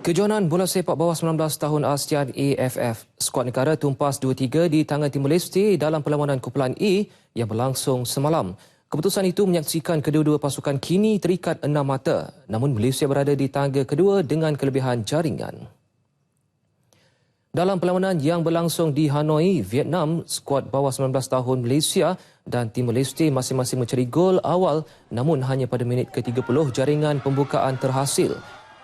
Kejohanan bola sepak bawah 19 tahun ASEAN AFF, skuad negara tumpas 2-3 di tangan Timur Leste dalam perlawanan kumpulan A yang berlangsung semalam. Keputusan itu menyaksikan kedua-dua pasukan kini terikat enam mata, namun Malaysia berada di tangga kedua dengan kelebihan jaringan. Dalam perlawanan yang berlangsung di Hanoi, Vietnam, skuad bawah 19 tahun Malaysia dan Timur Leste masing-masing mencari gol awal namun hanya pada minit ke-30 jaringan pembukaan terhasil.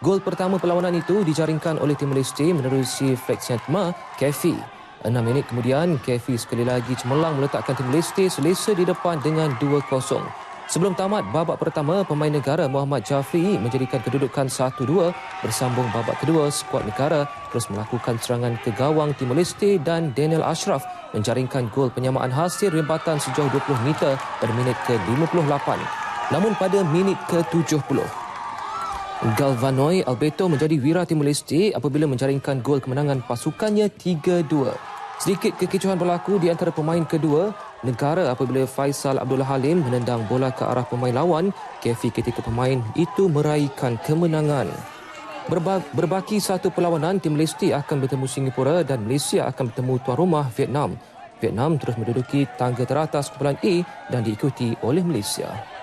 Gol pertama perlawanan itu dijaringkan oleh Timor Leste menerusi Flexian Ma, Kefi. Enam minit kemudian, Kefi sekali lagi cemerlang meletakkan Timor Leste selesa di depan dengan 2-0. Sebelum tamat babak pertama, pemain negara Muhammad Jafri menjadikan kedudukan 1-2 bersambung babak kedua skuad negara terus melakukan serangan ke gawang Timor Leste dan Daniel Ashraf menjaringkan gol penyamaan hasil rembatan sejauh 20 meter pada minit ke-58. Namun pada minit ke-70, Galvanoi Alberto menjadi wira Timor Leste apabila menjaringkan gol kemenangan pasukannya 3-2. Sedikit kekecohan berlaku di antara pemain kedua negara apabila Faisal Abdullah Halim menendang bola ke arah pemain lawan kefi ketika pemain itu meraihkan kemenangan. Berba- berbaki satu perlawanan, Timor Leste akan bertemu Singapura dan Malaysia akan bertemu tuan rumah Vietnam. Vietnam terus menduduki tangga teratas kumpulan A dan diikuti oleh Malaysia.